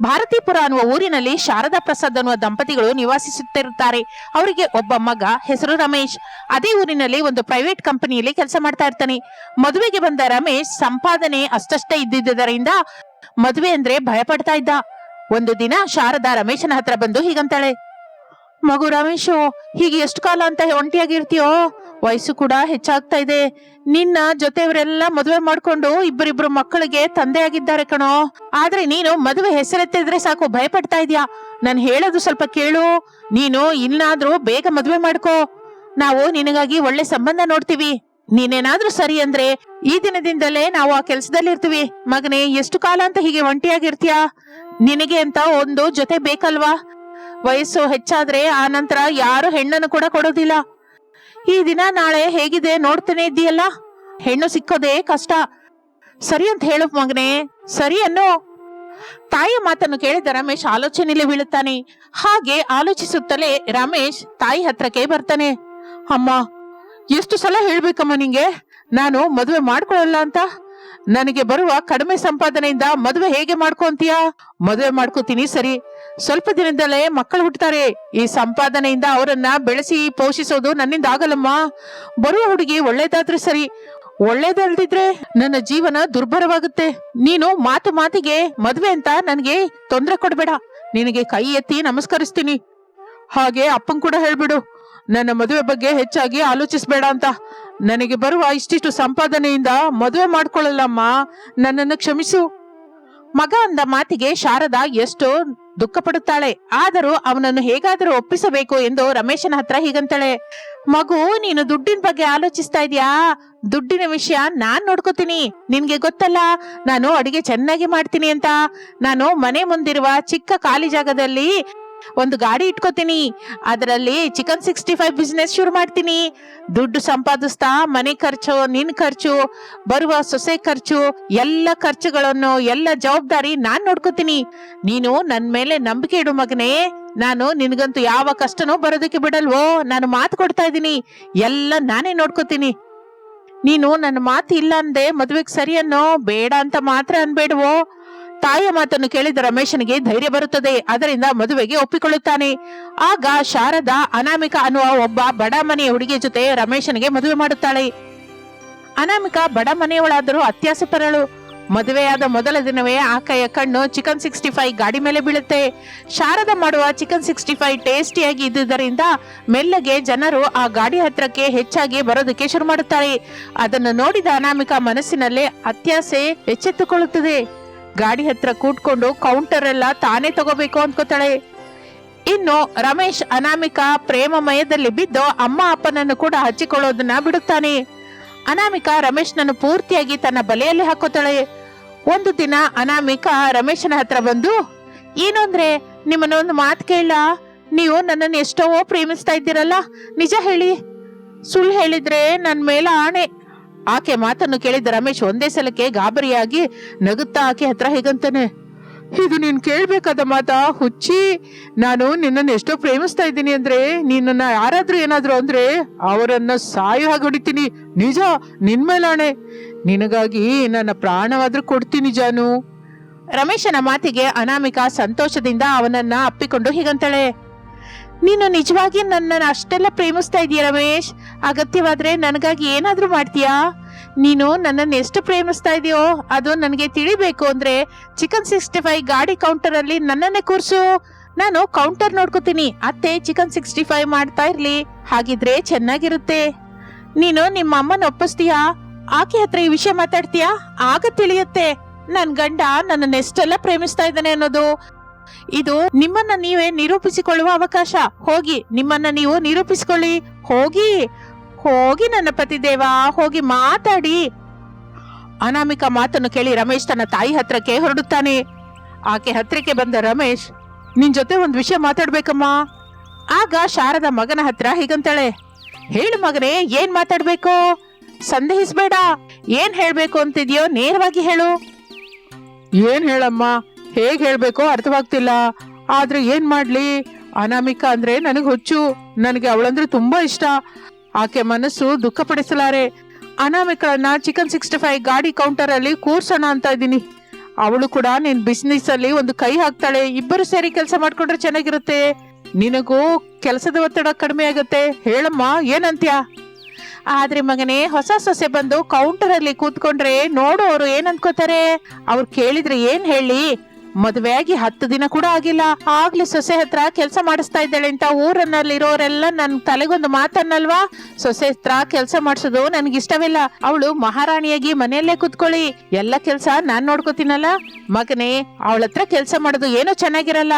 ಭಾರತೀಪುರ ಅನ್ನುವ ಊರಿನಲ್ಲಿ ಶಾರದಾ ಪ್ರಸಾದ್ ಅನ್ನುವ ದಂಪತಿಗಳು ನಿವಾಸಿಸುತ್ತಿರುತ್ತಾರೆ. ಅವರಿಗೆ ಒಬ್ಬ ಮಗ, ಹೆಸರು ರಮೇಶ್. ಅದೇ ಊರಿನಲ್ಲಿ ಒಂದು ಪ್ರೈವೇಟ್ ಕಂಪನಿಯಲ್ಲಿ ಕೆಲಸ ಮಾಡ್ತಾ ಇರ್ತಾನೆ. ಮದುವೆಗೆ ಬಂದ ರಮೇಶ್ ಸಂಪಾದನೆ ಅಷ್ಟಷ್ಟೇ ಇದ್ದಿದ್ದರಿಂದ ಮದುವೆ ಅಂದ್ರೆ ಭಯ ಪಡ್ತಾ ಇದ್ದ. ಒಂದು ದಿನ ಶಾರದಾ ರಮೇಶನ ಹತ್ರ ಬಂದು ಹೀಗಂತಾಳೆ, ಮಗು ರಮೇಶು, ಹೀಗೆ ಎಷ್ಟು ಕಾಲ ಅಂತ ಒಂಟಿಯಾಗಿರ್ತೀಯೋ? ವಯಸ್ಸು ಕೂಡ ಹೆಚ್ಚಾಗ್ತಾ ಇದೆ. ನಿನ್ನ ಜೊತೆಯವರೆಲ್ಲ ಮದುವೆ ಮಾಡ್ಕೊಂಡು ಇಬ್ಬರಿಬ್ರು ಮಕ್ಕಳಿಗೆ ತಂದೆ ಆಗಿದ್ದಾರೆ ಕಣೋ. ಆದ್ರೆ ನೀನು ಮದುವೆ ಹೆಸರೆತ್ತಿದ್ರೆ ಸಾಕು ಭಯ ಪಡ್ತಾ ಇದೀಯಾ? ನಾನು ಹೇಳೋದು ಸ್ವಲ್ಪ ಕೇಳು. ನೀನು ಇನ್ನಾದ್ರೂ ಬೇಗ ಮದುವೆ ಮಾಡ್ಕೋ. ನಾವು ನಿನಗಾಗಿ ಒಳ್ಳೆ ಸಂಬಂಧ ನೋಡ್ತೀವಿ. ನೀನೇನಾದ್ರೂ ಸರಿ ಅಂದ್ರೆ ಈ ದಿನದಿಂದಲೇ ನಾವು ಆ ಕೆಲ್ಸದಲ್ಲಿ ಇರ್ತೀವಿ ಮಗನೇ, ಎಷ್ಟು ಕಾಲ ಅಂತ ಹೀಗೆ ಒಂಟಿಯಾಗಿರ್ತೀಯಾ? ನಿನಗೆ ಅಂತ ಒಂದು ಜೊತೆ ಬೇಕಲ್ವಾ? ವಯಸ್ಸು ಹೆಚ್ಚಾದ್ರೆ ಆ ನಂತರ ಯಾರು ಹೆಣ್ಣನ್ನು ಕೂಡ ಕೊಡೋದಿಲ್ಲ. ಈ ದಿನ ನಾಳೆ ಹೇಗಿದೆ ನೋಡ್ತಾನೆ ಇದ್ದೀಯಲ್ಲ? ಹೆಣ್ಣು ಸಿಕ್ಕೋದೇ ಕಷ್ಟ. ಸರಿ ಅಂತ ಹೇಳು ಮಗನೇ. ಸರಿ ಅನ್ನೋ. ತಾಯಿಯ ಮಾತನ್ನು ಕೇಳಿದ ರಮೇಶ್ ಆಲೋಚನೆಯಲ್ಲಿ ಬೀಳುತ್ತಾನೆ. ಹಾಗೆ ಆಲೋಚಿಸುತ್ತಲೇ ರಮೇಶ್ ತಾಯಿ ಹತ್ರಕ್ಕೆ ಬರ್ತಾನೆ. ಅಮ್ಮ, ಎಷ್ಟು ಸಲ ಹೇಳ್ಬೇಕಮ್ಮ ನಿಂಗೆ? ನಾನು ಮದುವೆ ಮಾಡ್ಕೊಳ್ಳಲ್ಲ ಅಂತ. ನನಗೆ ಬರುವ ಕಡಿಮೆ ಸಂಪಾದನೆಯಿಂದ ಮದುವೆ ಹೇಗೆ ಮಾಡ್ಕೊಂತೀಯ? ಮದುವೆ ಮಾಡ್ಕೋತೀನಿ ಸರಿ. ಸ್ವಲ್ಪ ದಿನದಲ್ಲೇ ಮಕ್ಕಳು ಹುಟ್ಟುತ್ತಾರೆ. ಈ ಸಂಪಾದನೆಯಿಂದ ಅವರನ್ನ ಬೆಳೆಸಿ ಪೋಷಿಸೋದು ನನ್ನಿಂದ ಆಗಲ್ಲಮ್ಮ. ಬರುವ ಹುಡುಗಿ ಒಳ್ಳೇದಾದ್ರೆ ಸರಿ. ಒಳ್ಳೇದಲ್ದಿದ್ರೆ ನನ್ನ ಜೀವನ ದುರ್ಬರವಾಗುತ್ತೆ ನೀನು ಮಾತು ಮಾತಿಗೆ ಮದ್ವೆ ಅಂತ ನನಗೆ ತೊಂದರೆ ಕೊಡಬೇಡ. ನಿನಗೆ ಕೈ ಎತ್ತಿ ನಮಸ್ಕರಿಸ್ತೀನಿ. ಹಾಗೆ ಅಪ್ಪನ್ ಕೂಡ ಹೇಳ್ಬಿಡು. ನನ್ನ ಮದುವೆ ಬಗ್ಗೆ ಹೆಚ್ಚಾಗಿ ಆಲೋಚಿಸ್ಬೇಡ ಅಂತ. ನನಗೆ ಬರುವ ಇಷ್ಟಿಷ್ಟು ಸಂಪಾದನೆಯಿಂದ ಮದುವೆ ಮಾಡ್ಕೊಳ್ಳಲ್ಲಮ್ಮ. ನನ್ನನ್ನು ಕ್ಷಮಿಸು. ಮಗ ಅಂದ ಮಾತಿಗೆ ಶಾರದಾ ಎಷ್ಟು ದುಃಖ ಪಡುತ್ತಾಳೆ ಆದರೂ ಅವನನ್ನು ಹೇಗಾದರೂ ಒಪ್ಪಿಸಬೇಕು ಎಂದು ರಮೇಶನ ಹತ್ರ ಹೀಗಂತಾಳೆ. ಮಗು, ನೀನು ದುಡ್ಡಿನ ಬಗ್ಗೆ ಆಲೋಚಿಸ್ತಾ ಇದೀಯಾ? ದುಡ್ಡಿನ ವಿಷಯ ನಾನ್ ನೋಡ್ಕೋತೀನಿ. ನಿನ್ಗೆ ಗೊತ್ತಲ್ಲ, ನಾನು ಅಡಿಗೆ ಚೆನ್ನಾಗಿ ಮಾಡ್ತೀನಿ ಅಂತ. ನಾನು ಮನೆ ಮುಂದಿರುವ ಚಿಕ್ಕ ಖಾಲಿ ಜಾಗದಲ್ಲಿ ಒಂದು ಗಾಡಿ ಇಟ್ಕೋತೀನಿ. ಅದರಲ್ಲಿ ಚಿಕನ್ ಸಿಕ್ಸ್ಟಿ ಫೈವ್ ಬಿಸ್ನೆಸ್ ಶುರು ಮಾಡ್ತೀನಿ. ದುಡ್ಡು ಸಂಪಾದಿಸ್ತಾ, ಮನೆ ಖರ್ಚು, ನಿನ್ ಖರ್ಚು, ಬರುವ ಸೊಸೆ ಖರ್ಚು, ಎಲ್ಲ ಖರ್ಚುಗಳನ್ನು, ಎಲ್ಲ ಜವಾಬ್ದಾರಿ ನಾನ್ ನೋಡ್ಕೋತೀನಿ. ನೀನು ನನ್ ಮೇಲೆ ನಂಬಿಕೆ ಇಡು ಮಗನೇ. ನಾನು ನಿನ್ಗಂತೂ ಯಾವ ಕಷ್ಟನೂ ಬರೋದಕ್ಕೆ ಬಿಡಲ್ವೋ? ನಾನು ಮಾತು ಕೊಡ್ತಾ ಇದ್ದೀನಿ. ಎಲ್ಲ ನಾನೇ ನೋಡ್ಕೋತೀನಿ. ನೀನು ನನ್ನ ಮಾತು ಇಲ್ಲ ಅಂದೆ ಮದುವೆಗೆ ಸರಿ ಅನ್ನೋ, ಬೇಡ ಅಂತ ಮಾತ್ರ ಅನ್ಬೇಡವೋ? ತಾಯಿಯ ಮಾತನ್ನು ಕೇಳಿದ ರಮೇಶನಿಗೆ ಧೈರ್ಯ ಬರುತ್ತದೆ, ಅದರಿಂದ ಮದುವೆಗೆ ಒಪ್ಪಿಕೊಳ್ಳುತ್ತಾನೆ. ಆಗ ಶಾರದಾ ಅನಾಮಿಕ ಅನ್ನುವ ಒಬ್ಬ ಬಡ ಮನೆಯ ಹುಡುಗಿಯ ಜೊತೆ ರಮೇಶನಿಗೆ ಮದುವೆ ಮಾಡುತ್ತಾಳೆ. ಅನಾಮಿಕ ಬಡ ಮನೆಯವಳಾದರೂ ಅತ್ಯಾಸಪರಳು ಮದುವೆಯಾದ ಮೊದಲ ದಿನವೇ ಆಕೆಯ ಕಣ್ಣು ಚಿಕನ್ ಸಿಕ್ಸ್ಟಿ ಫೈವ್ ಗಾಡಿ ಮೇಲೆ ಬೀಳುತ್ತೆ. ಶಾರದ ಮಾಡುವ ಚಿಕನ್ ಸಿಕ್ಸ್ಟಿ ಫೈವ್ ಟೇಸ್ಟಿಯಾಗಿ ಇದ್ದುದರಿಂದ ಮೆಲ್ಲಗೆ ಜನರು ಆ ಗಾಡಿ ಹತ್ರಕ್ಕೆ ಹೆಚ್ಚಾಗಿ ಬರೋದಕ್ಕೆ ಶುರು ಮಾಡುತ್ತಾರೆ. ಅದನ್ನು ನೋಡಿದ ಅನಾಮಿಕ ಮನಸ್ಸಿನಲ್ಲೇ ಅತ್ಯಾಸೆ ಎಚ್ಚೆತ್ತುಕೊಳ್ಳುತ್ತದೆ. ಗಾಡಿ ಹತ್ರ ಕೂತ್ಕೊಂಡು ಕೌಂಟರ್ ಎಲ್ಲ ತಾನೇ ತಗೋಬೇಕು ಅನ್ಕೋತಾಳೆ ಇನ್ನು ರಮೇಶ್ ಅನಾಮಿಕ ಪ್ರೇಮಮಯದಲ್ಲಿ ಬಿದ್ದು ಅಮ್ಮ ಅಪ್ಪನನ್ನು ಕೂಡ ಹಚ್ಚಿಕೊಳ್ಳೋದನ್ನ ಬಿಡುತ್ತಾನೆ. ಅನಾಮಿಕ ರಮೇಶ್ನನ್ನು ಪೂರ್ತಿಯಾಗಿ ತನ್ನ ಬಲೆಯಲ್ಲಿ ಹಾಕೋತಾಳೆ. ಒಂದು ದಿನ ಅನಾಮಿಕ ರಮೇಶನ ಹತ್ರ ಬಂದು, ಏನು ಅಂದ್ರೆ ನಿಮ್ಮನ್ನೊಂದು ಮಾತು ಕೇಳ. ನೀವು ನನ್ನನ್ನು ಎಷ್ಟೋ ಪ್ರೇಮಿಸ್ತಾ ಇದ್ದೀರಲ್ಲ. ನಿಜ ಹೇಳಿ. ಸುಳ್ಳು ಹೇಳಿದ್ರೆ ನನ್ನ ಮೇಲೆ ಆಣೆ ಆಕೆ ಮಾತನ್ನು ಕೇಳಿದ ರಮೇಶ್ ಒಂದೇ ಸಲಕ್ಕೆ ಗಾಬರಿಯಾಗಿ ನಗುತ್ತಾ ಆಕೆ ಹತ್ರ ಹೇಗಂತಾನೆ, ಇದು ನೀನ್ ಕೇಳ್ಬೇಕಾದ ಮಾತಾ? ಹುಚ್ಚಿ, ನಾನು ನಿನ್ನನ್ನು ಎಷ್ಟೋ ಪ್ರೇಮಿಸ್ತಾ ಇದ್ದೀನಿ ಅಂದ್ರೆ ನಿನ್ನನ್ನ ಯಾರಾದ್ರೂ ಏನಾದರೂ ಅಂದ್ರೆ ಅವರನ್ನ ಸಾಯೋ ಹಾಗೆ ಹೊಡಿತೀನಿ. ನಿಜ, ನಿನ್ ಮೇಲಾಣೆ. ನಿನಗಾಗಿ ನನ್ನ ಪ್ರಾಣವಾದ್ರೂ ಕೊಡ್ತೀನಿ ಜಾನು. ರಮೇಶನ ಮಾತಿಗೆ ಅನಾಮಿಕ ಸಂತೋಷದಿಂದ ಅವನನ್ನ ಅಪ್ಪಿಕೊಂಡು ಹೀಗಂತಾಳೆ ನೀನು ನಿಜವಾಗಿ ನನ್ನನ್ನು ಅಷ್ಟೆಲ್ಲ ಪ್ರೇಮಿಸ್ತಾ ಇದೀಯ ರಮೇಶ್? ಅಗತ್ಯವಾದ್ರೆ ನನಗಾಗಿ ಏನಾದರೂ ಮಾಡ್ತೀಯಾ? ನೀನು ನನ್ನನ್ನು ಎಷ್ಟು ಪ್ರೇಮಿಸ್ತಾ ಇದೆಯೋ ಅದು ನನಗೆ ತಿಳಿಬೇಕು ಅಂದ್ರೆ ಚಿಕನ್ ಸಿಕ್ಸ್ಟಿ ಫೈವ್ ಗಾಡಿ ಕೌಂಟರ್ ಅಲ್ಲಿ ನನ್ನನ್ನೇ ಕೂರ್ಸು. ನಾನು ಕೌಂಟರ್ ನೋಡ್ಕೋತೀನಿ, ಅತ್ತೆ ಚಿಕನ್ ಸಿಕ್ಸ್ಟಿ ಫೈವ್ ಮಾಡ್ತಾ ಇರ್ಲಿ, ಹಾಗಿದ್ರೆ ಚೆನ್ನಾಗಿರುತ್ತೆ. ನೀನು ನಿಮ್ಮ ಅಮ್ಮನ ಒಪ್ಪಿಸ್ತೀಯಾ? ಆಕೆ ಹತ್ರ ಈ ವಿಷಯ ಮಾತಾಡ್ತೀಯಾ? ಆಗ ತಿಳಿಯುತ್ತೆ. ನನ್ ಗಂಡ ನನ್ನನ್ನು ಎಷ್ಟೆಲ್ಲ ಪ್ರೇಮಿಸ್ತಾ ಇದ್ದಾನೆ ಅನ್ನೋದು. ಇದು ನಿಮ್ಮನ್ನ ನೀವೇ ನಿರೂಪಿಸಿಕೊಳ್ಳುವ ಅವಕಾಶ. ಹೋಗಿ, ನಿಮ್ಮನ್ನ ನೀವು ನಿರೂಪಿಸಿಕೊಳ್ಳಿ. ಹೋಗಿ ಹೋಗಿ ನನ್ನ ಪತಿದೇವ ಹೋಗಿ ಮಾತಾಡಿ. ಅನಾಮಿಕ ಮಾತನ್ನು ಕೇಳಿ ರಮೇಶ್ ತನ್ನ ತಾಯಿ ಹತ್ರಕ್ಕೆ ಹೊರಡುತ್ತಾನೆ. ಆಕೆ ಹತ್ರಕ್ಕೆ ಬಂದ ರಮೇಶ್, ನಿನ್ ಜೊತೆ ಒಂದ್ ವಿಷಯ ಮಾತಾಡ್ಬೇಕಮ್ಮ. ಆಗ ಶಾರದ ಮಗನ ಹತ್ರ ಹೀಗಂತಾಳೆ, ಹೇಳು ಮಗನೇ, ಏನ್ ಮಾತಾಡ್ಬೇಕು? ಸಂದೇಹಿಸ್ಬೇಡ. ಏನ್ ಹೇಳ್ಬೇಕು ಅಂತಿದ್ಯೋ ನೇರವಾಗಿ ಹೇಳು. ಏನ್ ಹೇಳಮ್ಮ? ಹೇಗ್ ಹೇಳಬೇಕೋ ಅರ್ಥವಾಗ್ತಿಲ್ಲ. ಆದ್ರೆ ಏನ್ ಮಾಡ್ಲಿ? ಅನಾಮಿಕ ಅಂದ್ರೆ ನನಗೆ ಹುಚ್ಚು. ನನಗೆ ಅವಳಂದ್ರೆ ತುಂಬಾ ಇಷ್ಟ. ಆಕೆ ಮನಸ್ಸು ದುಃಖಪಡಿಸಲಾರೆ. ಅನಾಮಿಕಳನ್ನ ಚಿಕನ್ ಸಿಕ್ಸ್ಟಿ ಫೈವ್ ಗಾಡಿ ಕೌಂಟರ್ ಅಲ್ಲಿ ಕೂರ್ಸೋಣ ಅಂತ ಇದ್ದೀನಿ. ಅವಳು ಕೂಡ ನಿನ್ ಬಿಸ್ನೆಸ್ ಅಲ್ಲಿ ಒಂದು ಕೈ ಹಾಕ್ತಾಳೆ. ಇಬ್ಬರು ಸೇರಿ ಕೆಲಸ ಮಾಡ್ಕೊಂಡ್ರೆ ಚೆನ್ನಾಗಿರುತ್ತೆ. ನಿನಗೂ ಕೆಲಸದ ಒತ್ತಡ ಕಡಿಮೆ ಆಗುತ್ತೆ. ಹೇಳಮ್ಮ, ಏನಂತ್ಯ? ಆದ್ರೆ ಮಗನೇ, ಹೊಸ ಸೊಸೆ ಬಂದು ಕೌಂಟರ್ ಅಲ್ಲಿ ಕೂತ್ಕೊಂಡ್ರೆ ನೋಡೋರು ಏನ್ ಅನ್ಕೋತಾರೆ ಅವ್ರು ಕೇಳಿದ್ರೆ ಏನ್ ಹೇಳಿ? ಮದುವೆ ಆಗಿ ಹತ್ತು ದಿನ ಕೂಡ ಆಗಿಲ್ಲ. ಆಗ್ಲೇ ಸೊಸೆ ಹತ್ರ ಕೆಲಸ ಮಾಡಿಸ್ತಾ ಇದ್ದಾಳೆ ಅಂತ ಊರನ್ನಲ್ಲಿರೋರೆಲ್ಲ ನನ್ ತಲೆಗೊಂದು ಮಾತನ್ನಲ್ವಾ? ಸೊಸೆ ಹತ್ರ ಕೆಲಸ ಮಾಡಿಸೋದು ನನ್ಗೆ ಇಷ್ಟವಿಲ್ಲ. ಅವಳು ಮಹಾರಾಣಿಯಾಗಿ ಮನೆಯಲ್ಲೇ ಕುತ್ಕೊಳ್ಳಿ. ಎಲ್ಲ ಕೆಲಸ ನಾನ್ ನೋಡ್ಕೋತೀನಲ್ಲ? ಮಗನೇ, ಅವಳ ಹತ್ರ ಕೆಲಸ ಮಾಡೋದು ಏನೋ ಚೆನ್ನಾಗಿರಲ್ಲ.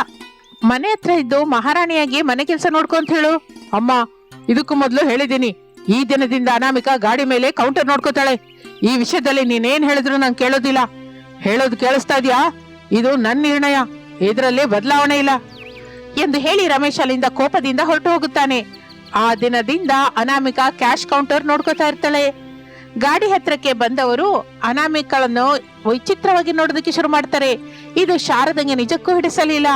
ಮನೆ ಹತ್ರ ಇದ್ದು ಮಹಾರಾಣಿಯಾಗಿ ಮನೆ ಕೆಲಸ ನೋಡ್ಕೊಂತ ಹೇಳು. ಅಮ್ಮ, ಇದಕ್ಕೂ ಮೊದಲು ಹೇಳಿದ್ದೀನಿ. ಈ ದಿನದಿಂದ ಅನಾಮಿಕ ಗಾಡಿ ಮೇಲೆ ಕೌಂಟರ್ ನೋಡ್ಕೋತಾಳೆ. ಈ ವಿಷಯದಲ್ಲಿ ನೀನೇನ್ ಹೇಳಿದ್ರು ನಾನು ಕೇಳೋದಿಲ್ಲ. ಹೇಳೋದು ಕೇಳಿಸ್ತಾ ಇದ್ಯಾ? ಇದು ನನ್ನ ನಿರ್ಣಯ. ಇದರಲ್ಲಿ ಬದಲಾವಣೆ ಇಲ್ಲ. ಎಂದು ಹೇಳಿ ರಮೇಶ್ ಅಲ್ಲಿಂದ ಕೋಪದಿಂದ ಹೊರಟು ಹೋಗುತ್ತಾನೆ. ಆ ದಿನದಿಂದ ಅನಾಮಿಕಾ ಕ್ಯಾಶ್ ಕೌಂಟರ್ ನೋಡ್ಕೋತಾ ಇರ್ತಾಳೆ. ಗಾಡಿ ಹತ್ರಕ್ಕೆ ಬಂದವರು ಅನಾಮಿಕಳನ್ನು ವಿಚಿತ್ರವಾಗಿ ನೋಡೋದಕ್ಕೆ ಶುರು ಮಾಡ್ತಾರೆ. ಇದು ಶಾರದಂಗೆ ನಿಜಕ್ಕೂ ಹಿಡಿಸಲಿಲ್ಲ.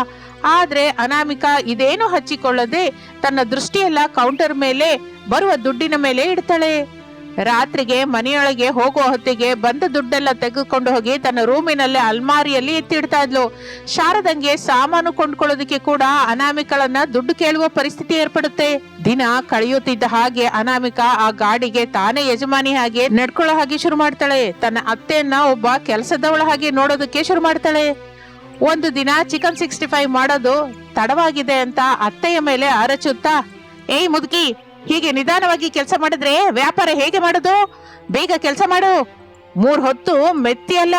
ಆದ್ರೆ ಅನಾಮಿಕಾ ಇದೇನು ಹಚ್ಚಿಕೊಳ್ಳದೆ ತನ್ನ ದೃಷ್ಟಿಯೆಲ್ಲ ಕೌಂಟರ್ ಮೇಲೆ ಬರುವ ದುಡ್ಡಿನ ಮೇಲೆ ಇಡ್ತಾಳೆ. ರಾತ್ರಿಗೆ ಮನೆಯೊಳಗೆ ಹೋಗುವ ಹೊತ್ತಿಗೆ ಬಂದ ದುಡ್ಡೆಲ್ಲ ತೆಗೆದುಕೊಂಡು ಹೋಗಿ ತನ್ನ ರೂಮಿನಲ್ಲೇ ಅಲ್ಮಾರಿಯಲ್ಲಿ ಎತ್ತಿಡ್ತಾ ಇದ್ಲು. ಶಾರದಂಗೆ ಸಾಮಾನು ಕೊಂಡ್ಕೊಳ್ಳೋದಕ್ಕೆ ಕೂಡ ಅನಾಮಿಕಳನ್ನ ದುಡ್ಡು ಕೇಳುವ ಪರಿಸ್ಥಿತಿ ಏರ್ಪಡುತ್ತೆ. ದಿನ ಕಳೆಯುತ್ತಿದ್ದ ಹಾಗೆ ಅನಾಮಿಕ ಆ ಗಾಡಿಗೆ ತಾನೇ ಯಜಮಾನಿ ಹಾಗೆ ನಡ್ಕೊಳ್ಳೋ ಹಾಗೆ ಶುರು ಮಾಡ್ತಾಳೆ. ತನ್ನ ಅತ್ತೆಯನ್ನ ಒಬ್ಬ ಕೆಲಸದವಳ ಹಾಗೆ ನೋಡೋದಕ್ಕೆ ಶುರು ಮಾಡ್ತಾಳೆ. ಒಂದು ದಿನ ಚಿಕನ್ ಸಿಕ್ಸ್ಟಿ ಫೈವ್ ಮಾಡೋದು ತಡವಾಗಿದೆ ಅಂತ ಅತ್ತೆಯ ಮೇಲೆ ಅರಚುತ್ತಾ, ಏಯ್ ಮುದುಕಿ ಹೀಗೆ ನಿಧಾನವಾಗಿ ಕೆಲಸ ಮಾಡಿದ್ರೆ ವ್ಯಾಪಾರ ಹೇಗೆ ಮಾಡೋದು? ಬೇಗ ಕೆಲಸ ಮಾಡು. ಮೂರ್ ಹೊತ್ತು ಮೆತ್ತಿ ಅಲ್ಲ.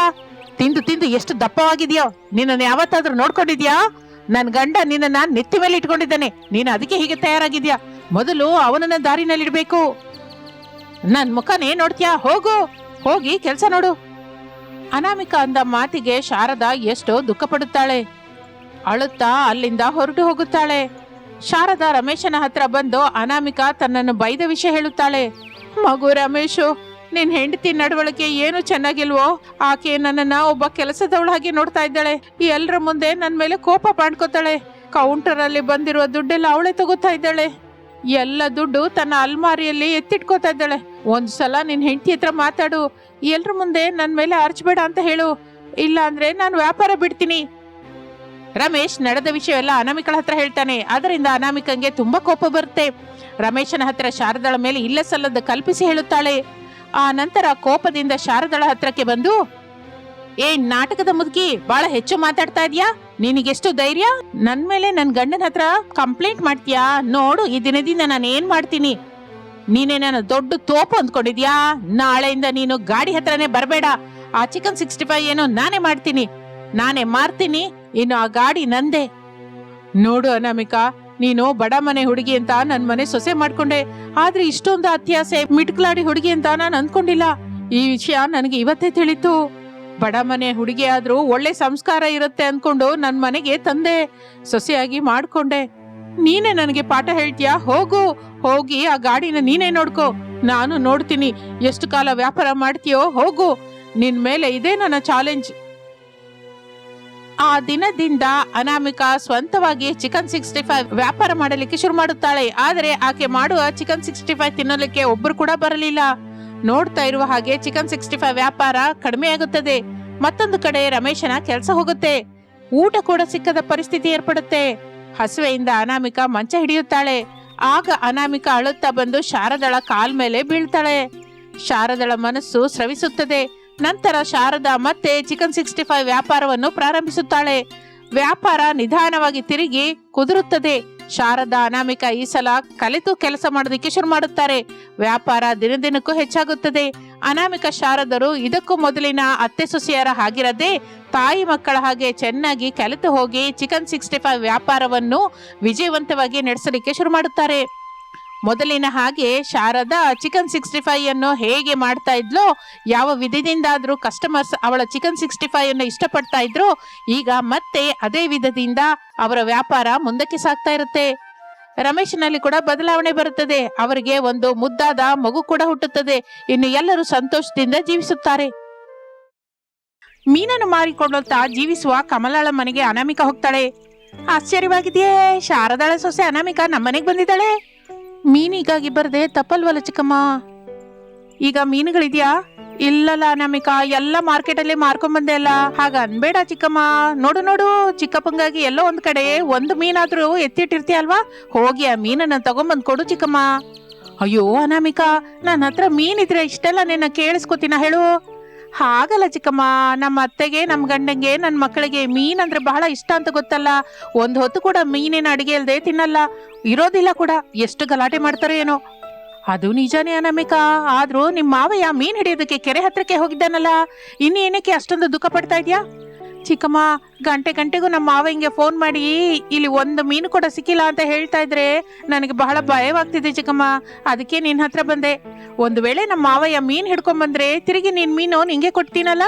ತಿಂದು ತಿಂದು ಎಷ್ಟು ದಪ್ಪವಾಗಿದ್ಯೋ. ನಿನ್ನನ್ನು ಯಾವತ್ತಾದ್ರೂ ನೋಡ್ಕೊಂಡಿದ್ಯಾ? ನನ್ನ ಗಂಡ ನಿನ್ನ ನೆತ್ತಿ ಮೇಲೆ ಇಟ್ಕೊಂಡಿದ್ದಾನೆ. ನೀನು ಅದಕ್ಕೆ ಹೀಗೆ ತಯಾರಾಗಿದ್ಯಾ? ಮೊದಲು ಅವನನ್ನ ದಾರಿನಲ್ಲಿ ಇಡ್ಬೇಕು ನನ್ ಮುಖನೇ ನೋಡ್ತೀಯಾ? ಹೋಗು. ಹೋಗಿ ಕೆಲಸ ನೋಡು. ಅನಾಮಿಕ ಅಂದ ಮಾತಿಗೆ ಶಾರದಾ ಎಷ್ಟೋ ದುಃಖ ಪಡುತ್ತಾಳೆ ಅಳುತ್ತಾ ಅಲ್ಲಿಂದ ಹೊರಟು ಹೋಗುತ್ತಾಳೆ. ಶಾರದಾ ರಮೇಶನ ಹತ್ರ ಬಂದು ಅನಾಮಿಕಾ ತನ್ನನ್ನು ಬೈದ ವಿಷಯ ಹೇಳುತ್ತಾಳೆ. ಮಗು ರಮೇಶು, ನಿನ್ ಹೆಂಡತಿ ನಡವಳಿಕೆ ಏನು ಚೆನ್ನಾಗಿಲ್ವೋ? ಆಕೆ ನನ್ನನ್ನ ಒಬ್ಬ ಕೆಲಸದವಳ ಹಾಗೆ ನೋಡ್ತಾ ಇದ್ದಾಳೆ. ಎಲ್ಲರ ಮುಂದೆ ನನ್ನ ಮೇಲೆ ಕೋಪ ಮಾಡ್ಕೋತಾಳೆ. ಕೌಂಟರ್ ಅಲ್ಲಿ ಬಂದಿರುವ ದುಡ್ಡೆಲ್ಲ ಅವಳೇ ತಗೋತಾ ಇದ್ದಾಳೆ. ಎಲ್ಲ ದುಡ್ಡು ತನ್ನ ಅಲ್ಮಾರಿಯಲ್ಲಿ ಎತ್ತಿಟ್ಕೋತಾ ಇದ್ದಾಳೆ. ಒಂದ್ಸಲ ನಿನ್ ಹೆಂಡತಿ ಹತ್ರ ಮಾತಾಡು. ಎಲ್ರ ಮುಂದೆ ನನ್ನ ಮೇಲೆ ಅರ್ಚಬೇಡ ಅಂತ ಹೇಳು. ಇಲ್ಲ ಅಂದ್ರೆ ನಾನು ವ್ಯಾಪಾರ ಬಿಡ್ತೀನಿ. ರಮೇಶ್ ನಡೆದ ವಿಷಯವೆಲ್ಲ ಅನಾಮಿಕಳ ಹತ್ರ ಹೇಳ್ತಾನೆ. ಅದರಿಂದ ಅನಾಮಿಕಂಗೆ ತುಂಬಾ ಕೋಪ ಬರುತ್ತೆ. ರಮೇಶನ ಹತ್ರ ಶಾರದಳ ಮೇಲೆ ಇಲ್ಲ ಸಲ್ಲದ ಕಲ್ಪಿಸಿ ಹೇಳುತ್ತಾಳೆ. ಆ ನಂತರ ಕೋಪದಿಂದ ಶಾರದಳ ಹತ್ರಕ್ಕೆ ಬಂದು ಏ ನಾಟಕದ ಮುದುಕಿ ಬಹಳ ಹೆಚ್ಚು ಮಾತಾಡ್ತಾ ಇದ್ಯಾ? ನಿನಗೆಷ್ಟು ಧೈರ್ಯ? ನನ್ ಮೇಲೆ ನನ್ ಗಂಡನ ಹತ್ರ ಕಂಪ್ಲೇಂಟ್ ಮಾಡ್ತೀಯಾ? ನೋಡು, ಈ ದಿನದಿಂದ ನಾನು ಏನ್ ಮಾಡ್ತೀನಿ? ನೀನೇ ನನ್ನ ದೊಡ್ಡ ತೋಪು ಅಂದ್ಕೊಂಡಿದ್ಯಾ? ನಾಳೆಯಿಂದ ನೀನು ಗಾಡಿ ಹತ್ರನೇ ಬರಬೇಡ. ಆ ಚಿಕನ್ ಸಿಕ್ಸ್ಟಿ ಫೈವ್ ಏನೋ ನಾನೇ ಮಾಡ್ತೀನಿ. ನಾನೇ ಮಾರ್ತೀನಿ. ಇನ್ನು ಆ ಗಾಡಿ ನಂದೆ. ನೋಡು ಅನಾಮಿಕಾ, ನೀನು ಬಡ ಮನೆ ಹುಡುಗಿ ಅಂತ ನನ್ ಮನೆ ಸೊಸೆ ಮಾಡ್ಕೊಂಡೆ. ಆದ್ರೆ ಇಷ್ಟೊಂದು ಅತ್ಯಾಸೆ, ಮಿಟ್ಕಲಾಡಿ ಹುಡುಗಿ ಅಂತ ನಾನು ಅನ್ಕೊಂಡಿಲ್ಲ. ಈ ವಿಷಯ ನನಗೆ ಇವತ್ತೇ ತಿಳಿತು. ಬಡ ಮನೆ ಹುಡುಗಿ ಆದ್ರೂ ಒಳ್ಳೆ ಸಂಸ್ಕಾರ ಇರುತ್ತೆ ಅನ್ಕೊಂಡು ನನ್ ಮನೆಗೆ ತಂದೆ. ಸೊಸೆಯಾಗಿ ಮಾಡ್ಕೊಂಡೆ. ನೀನೇ ನನಗೆ ಪಾಠ ಹೇಳ್ತೀಯಾ? ಹೋಗು. ಹೋಗಿ ಆ ಗಾಡಿನ ನೀನೇ ನೋಡ್ಕೋ. ನಾನು ನೋಡ್ತೀನಿ. ಎಷ್ಟು ಕಾಲ ವ್ಯಾಪಾರ ಮಾಡ್ತೀಯೋ? ಹೋಗು. ನಿನ್ ಮೇಲೆ ಇದೇ ನನ್ನ ಚಾಲೆಂಜ್ ಆ ದಿನದಿಂದ ಅನಾಮಿಕಾ ಸ್ವಂತವಾಗಿ ಚಿಕನ್ ಸಿಕ್ಸ್ಟಿ ಫೈವ್ ವ್ಯಾಪಾರ ಮಾಡಲಿಕ್ಕೆ ಶುರು ಮಾಡುತ್ತಾಳೆ. ಆದರೆ ಆಕೆ ಮಾಡುವ ಚಿಕನ್ ಸಿಕ್ಸ್ಟಿ ಫೈವ್ ತಿನ್ನಲಿಕ್ಕೆ ಒಬ್ರು ಕೂಡ ಬರಲಿಲ್ಲ. ನೋಡ್ತಾ ಇರುವ ಹಾಗೆ ಚಿಕನ್ ಸಿಕ್ಸ್ಟಿ ಫೈವ್ ವ್ಯಾಪಾರ ಕಡಿಮೆಯಾಗುತ್ತದೆ ಮತ್ತೊಂದು ಕಡೆ ರಮೇಶನ ಕೆಲಸ ಹೋಗುತ್ತೆ. ಊಟ ಕೂಡ ಸಿಕ್ಕದ ಪರಿಸ್ಥಿತಿ ಏರ್ಪಡುತ್ತೆ. ಹಸುವೆಯಿಂದ ಅನಾಮಿಕಾ ಮಂಚ ಹಿಡಿಯುತ್ತಾಳೆ. ಆಗ ಅನಾಮಿಕಾ ಅಳುತ್ತಾ ಬಂದು ಶಾರದಳ ಕಾಲ್ ಮೇಲೆ ಬೀಳ್ತಾಳೆ. ಶಾರದಳ ಮನಸ್ಸು ಸ್ರವಿಸುತ್ತದೆ. ನಂತರ ಶಾರದಾ ಮತ್ತೆ ಚಿಕನ್ ಸಿಕ್ಸ್ಟಿ ಫೈವ್ ವ್ಯಾಪಾರವನ್ನು ಪ್ರಾರಂಭಿಸುತ್ತಾಳೆ. ವ್ಯಾಪಾರ ನಿಧಾನವಾಗಿ ತಿರುಗಿ ಕುದುರುತ್ತದೆ. ಶಾರದಾ ಅನಾಮಿಕ ಈ ಸಲ ಕಲಿತು ಕೆಲಸ ಮಾಡೋದಕ್ಕೆ ಶುರು ಮಾಡುತ್ತಾರೆ. ವ್ಯಾಪಾರ ದಿನದಿನಕ್ಕೂ ಹೆಚ್ಚಾಗುತ್ತದೆ. ಅನಾಮಿಕ ಶಾರದರು ಇದಕ್ಕೂ ಮೊದಲಿನ ಅತ್ತೆ ಸೊಸೆಯರ ಹಾಗಿರದೆ ತಾಯಿ ಮಕ್ಕಳ ಹಾಗೆ ಚೆನ್ನಾಗಿ ಕಲಿತು ಹೋಗಿ ಚಿಕನ್ ಸಿಕ್ಸ್ಟಿ ಫೈವ್ ವ್ಯಾಪಾರವನ್ನು ವಿಜಯವಂತವಾಗಿ ನಡೆಸಲಿಕ್ಕೆ ಶುರು ಮಾಡುತ್ತಾರೆ. ಮೊದಲಿನ ಹಾಗೆ ಶಾರದಾ ಚಿಕನ್ ಸಿಕ್ಸ್ಟಿ ಫೈವ್ ಅನ್ನು ಹೇಗೆ ಮಾಡ್ತಾ ಇದ್ಲೋ, ಯಾವ ವಿಧದಿಂದಾದರೂ ಕಸ್ಟಮರ್ಸ್ ಅವಳ ಚಿಕನ್ ಸಿಕ್ಸ್ಟಿ ಫೈವ್ ಅನ್ನು ಇಷ್ಟಪಡ್ತಾ ಇದ್ರು, ಈಗ ಮತ್ತೆ ಅದೇ ವಿಧದಿಂದ ಅವರ ವ್ಯಾಪಾರ ಮುಂದಕ್ಕೆ ಸಾಗ್ತಾ ಇರುತ್ತೆ. ರಮೇಶನಲ್ಲಿ ಕೂಡ ಬದಲಾವಣೆ ಬರುತ್ತದೆ. ಅವರಿಗೆ ಒಂದು ಮುದ್ದಾದ ಮಗು ಕೂಡ ಹುಟ್ಟುತ್ತದೆ. ಇನ್ನು ಎಲ್ಲರೂ ಸಂತೋಷದಿಂದ ಜೀವಿಸುತ್ತಾರೆ. ಮೀನನ್ನು ಮಾರಿಕೊಳ್ಳುತ್ತಾ ಜೀವಿಸುವ ಕಮಲಾಳ ಮನೆಗೆ ಅನಾಮಿಕ ಹೋಗ್ತಾಳೆ. ಆಶ್ಚರ್ಯವಾಗಿದೆಯೇ, ಶಾರದಾಳ ಸೊಸೆ ಅನಾಮಿಕ ನಮ್ಮನೆಗೆ ಬಂದಿದ್ದಾಳೆ. ಮೀನಿಗಾಗಿ ಬರದೆ ತಪ್ಪಲ್ವಲ್ಲ ಚಿಕ್ಕಮ್ಮ. ಈಗ ಮೀನುಗಳಿದ್ಯಾ? ಇಲ್ಲಲ್ಲ ನಮಿಕ, ಎಲ್ಲ ಮಾರ್ಕೆಟ್ ಅಲ್ಲಿ ಮಾರ್ಕೊಂಡ್ ಬಂದೆ ಅಲ್ಲ. ಹಾಗ ಅನ್ಬೇಡ ಚಿಕ್ಕಮ್ಮ. ನೋಡು ನೋಡು, ಚಿಕ್ಕಪ್ಪಂಗಾಗಿ ಎಲ್ಲೋ ಒಂದ್ ಕಡೆ ಒಂದು ಮೀನಾದ್ರೂ ಎತ್ತಿಟ್ಟಿರ್ತೀಯ ಅಲ್ವಾ? ಹೋಗಿ ಆ ಮೀನನ್ನ ತಗೊಂಬಂದ್ ಕೊಡು ಚಿಕ್ಕಮ್ಮ. ಅಯ್ಯೋ, ಅನಾಮಿಕಾ ನನ್ನ ಹತ್ರ ಮೀನಿದ್ರೆ ಇಷ್ಟೆಲ್ಲ ನಿನ್ನ ಕೇಳಿಸ್ಕೊತೀನ ಹೇಳು. ಹಾಗಲ್ಲ ಚಿಕ್ಕಮ್ಮ, ನಮ್ಮ ಅತ್ತೆಗೆ, ನಮ್ಮ ಗಂಡಂಗೆ, ನನ್ನ ಮಕ್ಕಳಿಗೆ ಮೀನ್ ಅಂದ್ರೆ ಬಹಳ ಇಷ್ಟ ಅಂತ ಗೊತ್ತಲ್ಲ. ಒಂದ್ ಹೊತ್ತು ಕೂಡ ಮೀನಿನ ಅಡಿಗೆ ಇಲ್ಲದೆ ತಿನ್ನಲ್ಲ. ಇರೋದಿಲ್ಲ ಕೂಡ. ಎಷ್ಟು ಗಲಾಟೆ ಮಾಡ್ತಾರೋ ಏನೋ. ಅದು ನಿಜಾನೇ ಅನಾಮಿಕಾ. ಆದ್ರೂ ನಿಮ್ಮ ಮಾವಯ್ಯ ಮೀನ್ ಹಿಡಿಯೋದಕ್ಕೆ ಕೆರೆ ಹತ್ರಕ್ಕೆ ಹೋಗಿದ್ದಾನಲ್ಲ. ಇನ್ನೇನಕ್ಕೆ ಅಷ್ಟೊಂದು ದುಃಖ ಪಡ್ತಾ ಇದ್ಯಾ? ಚಿಕ್ಕಮ್ಮ ಗಂಟೆ ಗಂಟೆಗೂ ನಮ್ಮ ಮಾವಯ್ಯಂಗೆ ಫೋನ್ ಮಾಡಿ ಇಲ್ಲಿ ಒಂದು ಮೀನು ಕೂಡ ಸಿಕ್ಕಿಲ್ಲ ಅಂತ ಹೇಳ್ತಾ ಇದ್ರೆ ನನಗೆ ಬಹಳ ಭಯವಾಗ್ತಿದೆ ಚಿಕ್ಕಮ್ಮ. ಅದಕ್ಕೆ ನಿನ್ನ ಹತ್ರ ಬಂದೆ. ಒಂದು ವೇಳೆ ನಮ್ಮ ಮಾವಯ್ಯ ಮೀನ್ ಹಿಡ್ಕೊಂಡ್ ಬಂದ್ರೆ ತಿರುಗಿ ನಿನ್ ಮೀನು ನಿಂಗೆ ಕೊಡ್ತೀನಲ್ಲ?